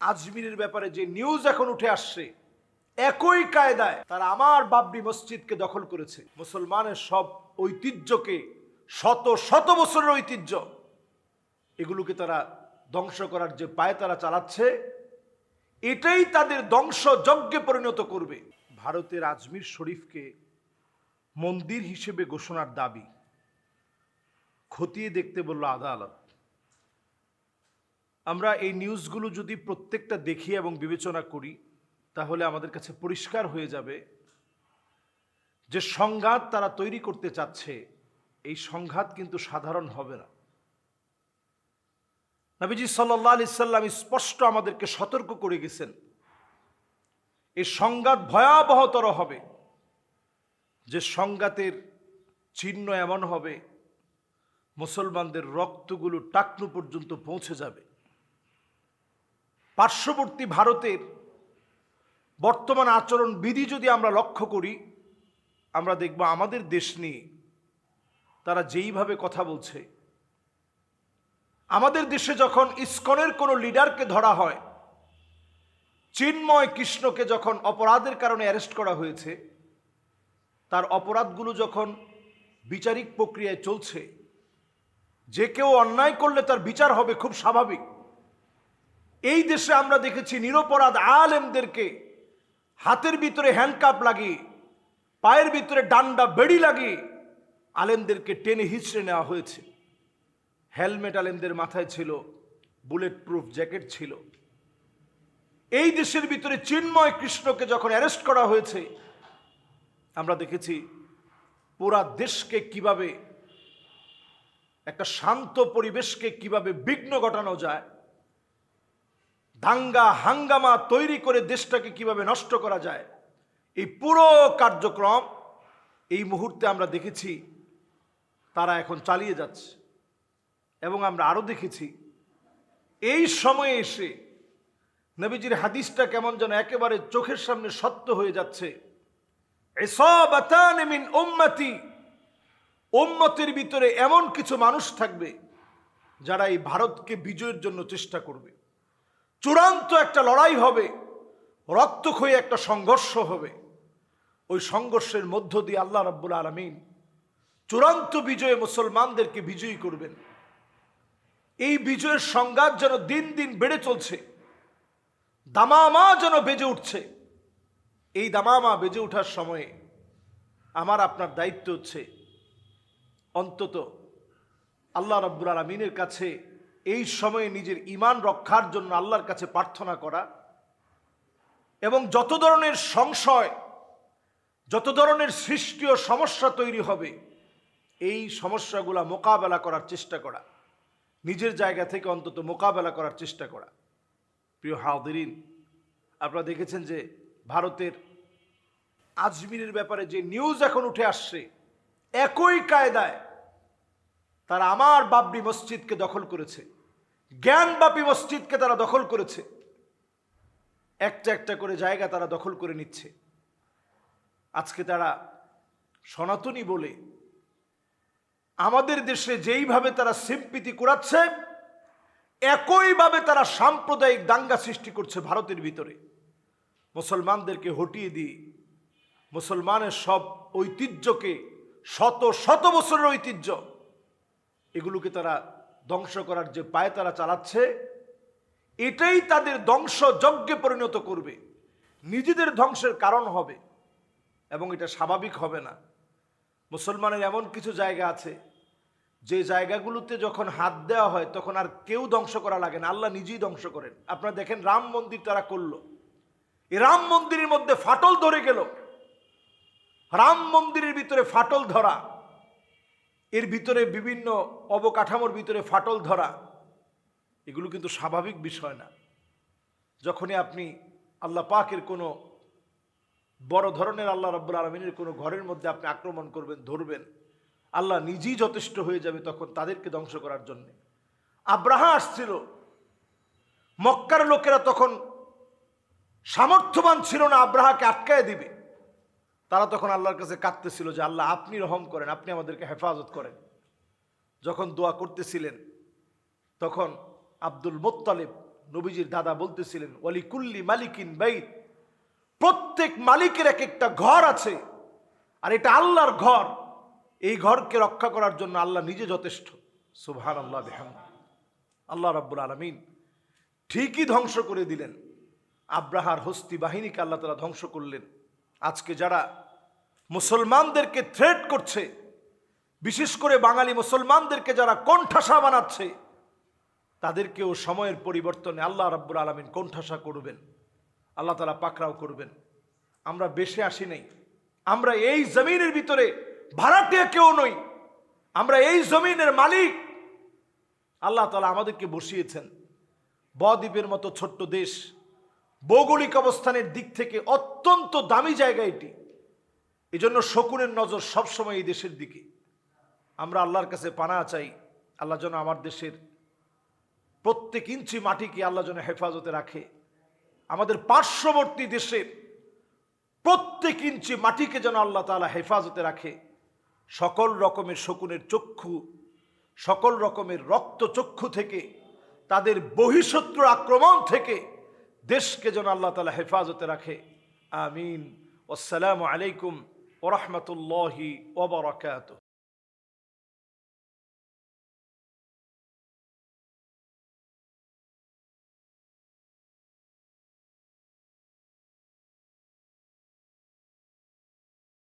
আজমিরের ব্যাপারে যে নিউজ এখন উঠে আসছে, একই কায়দায় তারা আমার বাবরি মসজিদকে দখল করেছে। মুসলমানের সব ঐতিহ্যকে, শত শত বছরের ঐতিহ্য, এগুলোকে তারা ধ্বংস করার যে পায়ে তারা চালাচ্ছে, এটাই তাদের ধ্বংস যজ্ঞে পরিণত করবে। ভারতের আজমির শরীফকে মন্দির হিসেবে ঘোষণার দাবি, খতিয়ে দেখতে বলল আদালত। আমরা এই নিউজগুলো যদি প্রত্যেকটা দেখি এবং বিবেচনা করি, তাহলে আমাদের কাছে পরিষ্কার হয়ে যাবে যে সংঘাত তারা তৈরি করতে চাচ্ছে, এই সংঘাত কিন্তু সাধারণ হবে না। নবীজি সাল্লাহ আলি সাল্লাম স্পষ্ট আমাদেরকে সতর্ক করে গেছেন, এই সংঘাত ভয়াবহতর হবে, যে সংঘাতের চিহ্ন এমন হবে, মুসলমানদের রক্তগুলো টাকনু পর্যন্ত পৌঁছে যাবে। পার্শ্ববর্তী ভারতের বর্তমান আচরণ বিধি যদি আমরা লক্ষ্য করি, আমরা দেখব আমাদের দেশ নিয়ে তারা যেইভাবে কথা বলছে। আমাদের দেশে যখন ইস্কনের কোনো লিডারকে ধরা হয়, চিন্ময় কৃষ্ণকে যখন অপরাধের কারণে অ্যারেস্ট করা হয়েছে, তার অপরাধগুলো যখন বিচারিক প্রক্রিয়ায় চলছে, যে কেউ অন্যায় করলে তার বিচার হবে খুব স্বাভাবিক। এই দেশে আমরা দেখেছি নিরপরাধ আলেমদেরকে হাতের ভিতরে হ্যান্ডকাপ লাগিয়ে, পায়ের ভিতরে ডান্ডা বেড়ি লাগিয়ে আলেমদেরকে টেনে হিচড়ে নেওয়া হয়েছে। হেলমেট আলেমদের মাথায় ছিল বুলেট প্রুফ জ্যাকেট ছিল। এই দেশের ভিতরে চিন্ময় কৃষ্ণকে যখন অ্যারেস্ট করা হয়েছে, আমরা দেখেছি পুরা দেশকে কীভাবে, একটা শান্ত পরিবেশকে কীভাবে বিঘ্ন ঘটানো যায় দাঙ্গা হাঙ্গামা তৈরি করে দেশটাকে কীভাবে নষ্ট করা যায়, এই পুরো কার্যক্রম এই মুহূর্তে আমরা দেখেছি, তারা এখন চালিয়ে যাচ্ছে এবং আমরা আরও দেখেছি। এই সময়ে এসে নবীজির হাদিসটা কেমন যেন একেবারে চোখের সামনে সত্য হয়ে যাচ্ছে। মিন উম্মতি, উম্মতের ভিতরে এমন কিছু মানুষ থাকবে যারা এই ভারতকে বিজয়ের জন্য চেষ্টা করবে। চূড়ান্ত একটা লড়াই হবে রক্তক্ষয়ী একটা সংঘর্ষ হবে। ওই সংঘর্ষের মধ্য দিয়ে আল্লাহ রাব্বুল আলমিন চূড়ান্ত বিজয়ে মুসলমানদেরকে বিজয়ী করবেন। এই বিজয়ের সংঘাত যেন দিন দিন বেড়ে চলছে, দামামা যেন বেজে উঠছে। এই দামামা বেজে ওঠার সময়ে আমার আপনার দায়িত্ব হচ্ছে অন্তত আল্লাহ রব্বুল আলমিনের কাছে এই সময়ে নিজের ইমান রক্ষার জন্য আল্লাহর কাছে প্রার্থনা করা এবং যত ধরনের সংশয়, যত ধরনের সৃষ্টি ও সমস্যা তৈরি হবে, এই সমস্যাগুলা মোকাবেলা করার চেষ্টা করা। নিজের জায়গা থেকে অন্তত মোকাবেলা করার চেষ্টা করা। প্রিয় হাউদিন আপনারা দেখেছেন যে ভারতের আজমিরের ব্যাপারে যে নিউজ এখন উঠে আসছে, একই কায়দায় তারা আমার বাবরি মসজিদকে দখল করেছে। জ্ঞানবাপী মসজিদকে তারা দখল করেছে। একটা একটা করে জায়গা তারা দখল করে নিচ্ছে। আজকে তারা সনাতনী বলে আমাদের দেশে যেইভাবে তারা সিম্পিতি কুড়াচ্ছে, একইভাবে তারা সাম্প্রদায়িক দাঙ্গা সৃষ্টি করছে ভারতের ভিতরে। মুসলমানদেরকে হটিয়ে দিয়ে মুসলমানের সব ঐতিহ্যকে শত শত বছরের ঐতিহ্য, এগুলোকে তারা ধ্বংস করার যে পায়ে তারা চালাচ্ছে, এটাই তাদের ধ্বংস যজ্ঞে পরিণত করবে। নিজেদের ধ্বংসের কারণ হবে এবং এটা স্বাভাবিক হবে না। মুসলমানের এমন কিছু জায়গা আছে, যে জায়গাগুলোতে যখন হাত দেওয়া হয়, তখন আর কেউ ধ্বংস করা লাগে না। আল্লাহ নিজেই ধ্বংস করেন। আপনারা দেখেন, রাম মন্দির তারা করল। এই রাম মন্দিরের মধ্যে ফাটল ধরে গেল। রাম মন্দিরের ভিতরে ফাটল ধরা। এর ভিতরে বিভিন্ন অবকাঠামোর ভিতরে ফাটল ধরা, এগুলো কিন্তু স্বাভাবিক বিষয় না। যখনই আপনি আল্লাহ পাকের কোনো বড় ধরনের আল্লাহ রব্বুল আলমিনের কোনো ঘরের মধ্যে আপনি আক্রমণ করবেন, ধরবেন, আল্লাহ নিজেই যথেষ্ট হয়ে যাবে তখন তাদেরকে ধ্বংস করার জন্যে। আব্রাহা আসছিল, মক্কার লোকেরা তখন সামর্থ্যবান ছিল না আব্রাহাকে আটকায় দিবে। তারা তখন আল্লাহর কাছে কাঁদতেছিল যে আল্লাহ, আপনি রহম করেন, আপনি আমাদেরকে হেফাজত করেন। যখন দোয়া করতেছিলেন, তখন আব্দুল মোত্তালেব নবীজির দাদা বলতেছিলেন ওয়ালি কুল্লি মালিকিন বাইত। প্রত্যেক মালিকের এক একটা ঘর আছে, আর এটা আল্লাহর ঘর। এই ঘরকে রক্ষা করার জন্য আল্লাহ নিজে যথেষ্ট। সুবহান আল্লাহ বেহাম আল্লাহ রাব্বুল আলমিন ঠিকই ধ্বংস করে দিলেন। আব্রাহার হস্তি বাহিনীকে আল্লাহ তালা ধ্বংস করলেন। আজকে যারা মুসলমানদেরকে থ্রেট করছে, বিশেষ করে বাঙালি মুসলমানদেরকে যারা কোণঠাসা বানাচ্ছে, তাদেরকেও সময়ের পরিবর্তনে আল্লাহ রাব্বুল আলমিন কোণঠাসা করবেন, আল্লাহ তালা পাকড়াও করবেন। আমরা বেশে আসি নাই। আমরা এই জমিনের ভিতরে ভাড়াটিয়া কেউ নই। আমরা এই জমিনের মালিক। আল্লাহ তালা আমাদেরকে বসিয়েছেন। বদ্বীপের মতো ছোট্ট দেশ ভৌগোলিক অবস্থানের দিক থেকে অত্যন্ত দামি জায়গা এটি। এজন্য শকুনের নজর সবসময় এই দেশের দিকে। আমরা আল্লাহর কাছে পানা চাই, আল্লাহ যেন আমার দেশের প্রত্যেক ইঞ্চি মাটিকে আল্লাহ যেন হেফাজতে রাখে। আমাদের পার্শ্ববর্তী দেশে প্রত্যেক ইঞ্চি মাটিকে যেন আল্লাহ তাআলা হেফাজতে রাখে। সকল রকমের শকুনের চক্ষু, সকল রকমের রক্ত চক্ষু থেকে, তাদের বহিঃশত্রুর আক্রমণ থেকে দেশকে যেন আল্লাহ তালা হেফাজতে রাখে। আমিন। আসসালামু আলাইকুম ওরহমতুল্লাহি ওবরাকাতুহ